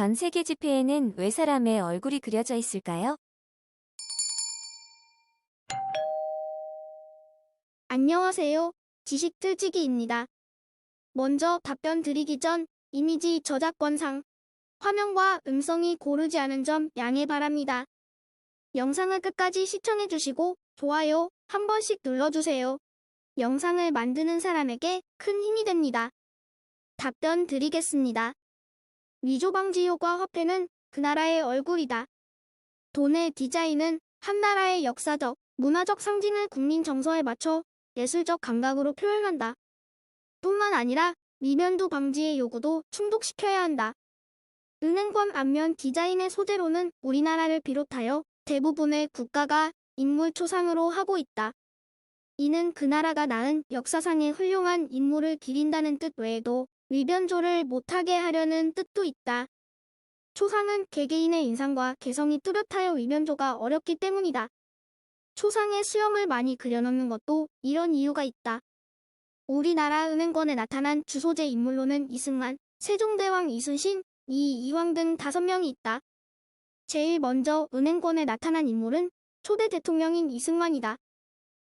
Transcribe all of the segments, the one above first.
전 세계 지폐에는 왜 사람의 얼굴이 그려져 있을까요? 안녕하세요. 지식 틀지기입니다. 먼저 답변 드리기 전 이미지 저작권상 화면과 음성이 고르지 않은 점 양해 바랍니다. 영상을 끝까지 시청해 주시고 좋아요 한 번씩 눌러주세요. 영상을 만드는 사람에게 큰 힘이 됩니다. 답변 드리겠습니다. 위조 방지 효과 화폐는 그 나라의 얼굴이다. 돈의 디자인은 한 나라의 역사적, 문화적 상징을 국민 정서에 맞춰 예술적 감각으로 표현한다. 뿐만 아니라 미면도 방지의 요구도 충족시켜야 한다. 은행권 앞면 디자인의 소재로는 우리나라를 비롯하여 대부분의 국가가 인물 초상으로 하고 있다. 이는 그 나라가 낳은 역사상의 훌륭한 인물을 기린다는 뜻 외에도 위변조를 못하게 하려는 뜻도 있다. 초상은 개개인의 인상과 개성이 뚜렷하여 위변조가 어렵기 때문이다. 초상에 수염을 많이 그려놓는 것도 이런 이유가 있다. 우리나라 은행권에 나타난 주소제 인물로는 이승만, 세종대왕 이순신, 이 이황 등 다섯 명이 있다. 제일 먼저 은행권에 나타난 인물은 초대 대통령인 이승만이다.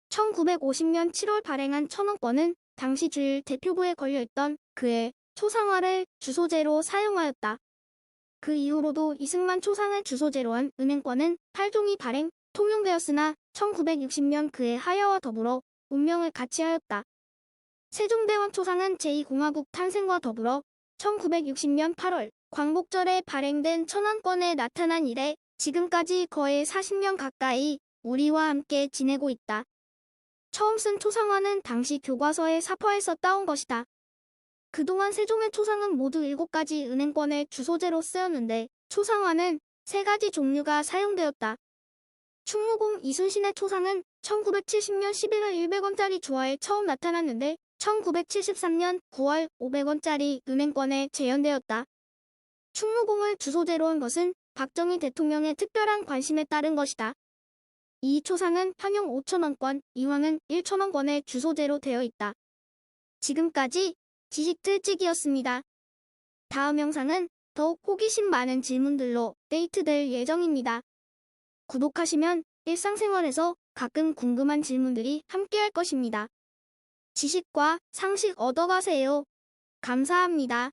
1950년 7월 발행한 천원권은 당시 주일 대표부에 걸려있던 그의 초상화를 주소제로 사용하였다. 그 이후로도 이승만 초상을 주소제로 한 은행권은 8종이 발행, 통용되었으나 1960년 그의 하야와 더불어 운명을 같이 하였다. 세종대왕 초상은 제2공화국 탄생과 더불어 1960년 8월 광복절에 발행된 천안권에 나타난 이래 지금까지 거의 40년 가까이 우리와 함께 지내고 있다. 처음 쓴 초상화는 당시 교과서의 사퍼에서 따온 것이다. 그동안 세종의 초상은 모두 7가지 은행권의 주소제로 쓰였는데 초상화는 3가지 종류가 사용되었다. 충무공 이순신의 초상은 1970년 11월 100원짜리 주화에 처음 나타났는데 1973년 9월 500원짜리 은행권에 재현되었다. 충무공을 주소제로 한 것은 박정희 대통령의 특별한 관심에 따른 것이다. 이 초상은 현용 5천원권, 이왕은 1천원권의 주소제로 되어 있다. 지금까지 지식 틀찍이었습니다. 다음 영상은 더욱 호기심 많은 질문들로 데이트될 예정입니다. 구독하시면 일상생활에서 가끔 궁금한 질문들이 함께할 것입니다. 지식과 상식 얻어가세요. 감사합니다.